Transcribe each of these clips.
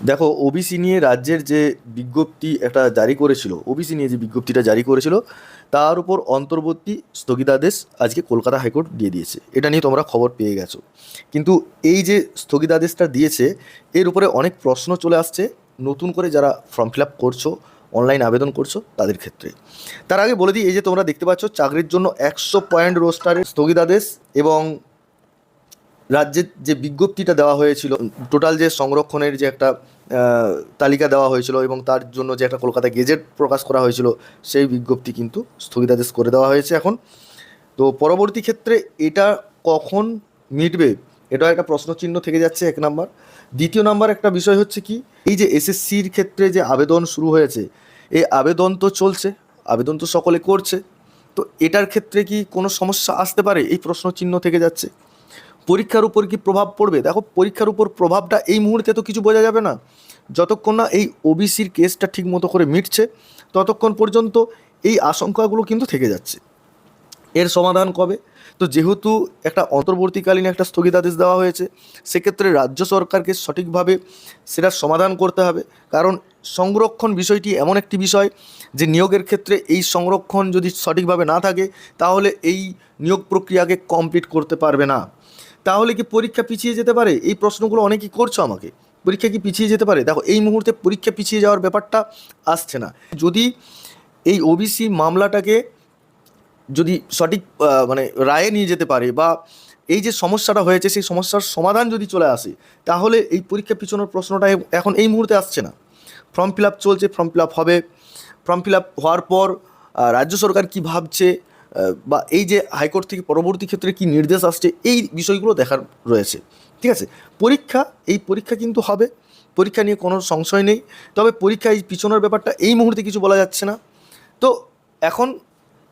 দেখো ওবিসি নিয়ে রাজ্যের যে বিজ্ঞপ্তি একটা জারি করেছিল ওবিসি নিয়ে যে বিজ্ঞপ্তিটা জারি করেছিল, তার উপর অন্তর্বর্তী স্থগিতাদেশ আজকে কলকাতা হাইকোর্ট দিয়ে দিয়েছে। এটা নিয়ে তোমরা খবর পেয়ে গেছো। কিন্তু এই যে স্থগিতাদেশটা দিয়েছে, এর উপরে অনেক প্রশ্ন চলে আসছে। নতুন করে যারা ফর্ম ফিল আপ করছ, অনলাইন আবেদন করছ, তাদের ক্ষেত্রে। তার আগে বলে দিই, এই যে তোমরা দেখতে পাচ্ছ, চাকরির জন্য একশো পয়েন্ট রোস্টারের স্থগিতাদেশ এবং রাজ্যের যে বিজ্ঞপ্তিটা দেওয়া হয়েছিল টোটাল যে সংরক্ষণের যে একটা তালিকা দেওয়া হয়েছিল এবং তার জন্য যে একটা কলকাতা গেজেট প্রকাশ করা হয়েছিল, সেই বিজ্ঞপ্তি কিন্তু স্থগিতাদেশ করে দেওয়া হয়েছে এখন। তো পরবর্তী ক্ষেত্রে এটা কখন মিটবে, এটা একটা প্রশ্নচিহ্ন থেকে যাচ্ছে এক নাম্বার। দ্বিতীয় নাম্বার একটা বিষয় হচ্ছে কি, এই যে এসএসসির ক্ষেত্রে যে আবেদন শুরু হয়েছে, এই আবেদন তো চলছে, আবেদন তো সকলে করছে, তো এটার ক্ষেত্রে কি কোনো সমস্যা আসতে পারে? এই প্রশ্নচিহ্ন থেকে যাচ্ছে। পরীক্ষার উপর কি প্রভাব পড়বে? দেখো, পরীক্ষার উপর প্রভাবটা এই মুহূর্তে তো কিছু বোঝা যাবে না। যতক্ষণ না এই ওবিসির কেসটা ঠিক মতো করে মিটছে, ততক্ষণ পর্যন্ত এই আশঙ্কাগুলো কিন্তু থেকে যাচ্ছে। এর সমাধান কবে? তো যেহেতু একটা অন্তর্বর্তীকালীন একটা স্থগিতাদেশ দেওয়া হয়েছে, সেক্ষেত্রে রাজ্য সরকারকে সঠিকভাবে সেটার সমাধান করতে হবে। কারণ সংরক্ষণ বিষয়টি এমন একটি বিষয় যে নিয়োগের ক্ষেত্রে এই সংরক্ষণ যদি সঠিকভাবে না থাকে, তাহলে এই নিয়োগ প্রক্রিয়াকে কমপ্লিট করতে পারবে না। তাহলে কি পরীক্ষা পিছিয়ে যেতে পারে? এই প্রশ্নগুলো অনেকেই করছ আমাকে। পরীক্ষা কি পিছিয়ে যেতে পারে? দেখো, এই মুহূর্তে পরীক্ষা পিছিয়ে যাওয়ার ব্যাপারটা আসছে না। যদি এই ওবিসি মামলাটাকে যদি সঠিক মানে রায়ে নিয়ে যেতে পারে বা এই যে সমস্যাটা হয়েছে, সেই সমস্যার সমাধান যদি চলে আসে, তাহলে এই পরীক্ষা পিছনোর প্রশ্নটা এখন এই মুহূর্তে আসছে না। ফর্ম ফিল আপ চলছে, ফর্ম ফিল আপ হবে। ফর্ম ফিল আপ হওয়ার পর রাজ্য সরকার কি ভাবছে? বা এই যে হাইকোর্ট থেকে পরবর্তী ক্ষেত্রে কি নির্দেশ আসছে, এই বিষয়গুলো দেখার রয়েছে। ঠিক আছে? পরীক্ষা, এই পরীক্ষা কিন্তু হবে। পরীক্ষা নিয়ে কোনো সংশয় নেই। তবে পরীক্ষা এই পিছনের ব্যাপারটা এই মুহূর্তে কিছু বলা যাচ্ছে না। তো এখন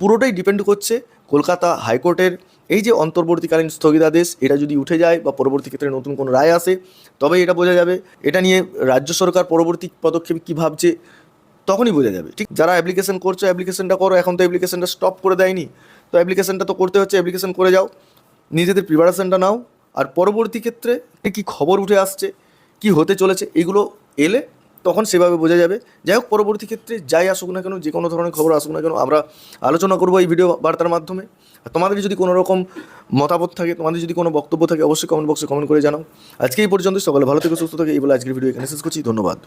পুরোটাই ডিপেন্ড করছে কলকাতা হাইকোর্টের। এই যে অন্তর্বর্তীকালীন স্থগিতাদেশ, এটা যদি উঠে যায় বা পরবর্তী ক্ষেত্রে নতুন কোনো রায় আসে, তবেই এটা বোঝা যাবে। এটা নিয়ে রাজ্য সরকার পরবর্তী পদক্ষেপ কী ভাবছে তখনই বোঝা যাবে। ঠিক, যারা অ্যাপ্লিকেশন করছ অ্যাপ্লিকেশনটা করো, এখন তো অ্যাপ্লিকেশনটা স্টপ করে দেয়নি। তো অ্যাপ্লিকেশনটা তো করতে হচ্ছে অ্যাপ্লিকেশন করে যাও। নিজেদের প্রিপারেশনটা নাও। আর পরবর্তী ক্ষেত্রে কি খবর উঠে আসছে, কি হতে চলেছে, এগুলো এলে তখন সেভাবে বোঝা যাবে। যাই হোক, পরবর্তী ক্ষেত্রে যাই আসুক না কেন, যে কোনো ধরনের খবর আসুক না কেন, আমরা আলোচনা করব এই ভিডিও বার্তার মাধ্যমে। আর তোমাদের যদি কোনো রকম মতামত থাকে, তোমাদের যদি কোনো বক্তব্য থাকে, অবশ্যই কমেন্ট বক্সে কমেন্ট করে জানাও। আজকে এই পর্যন্ত সকালে ভালো থেকে, সুস্থ থাকে, এই বলে আজকের ভিডিও এখানে শেষ করছি, ধন্যবাদ।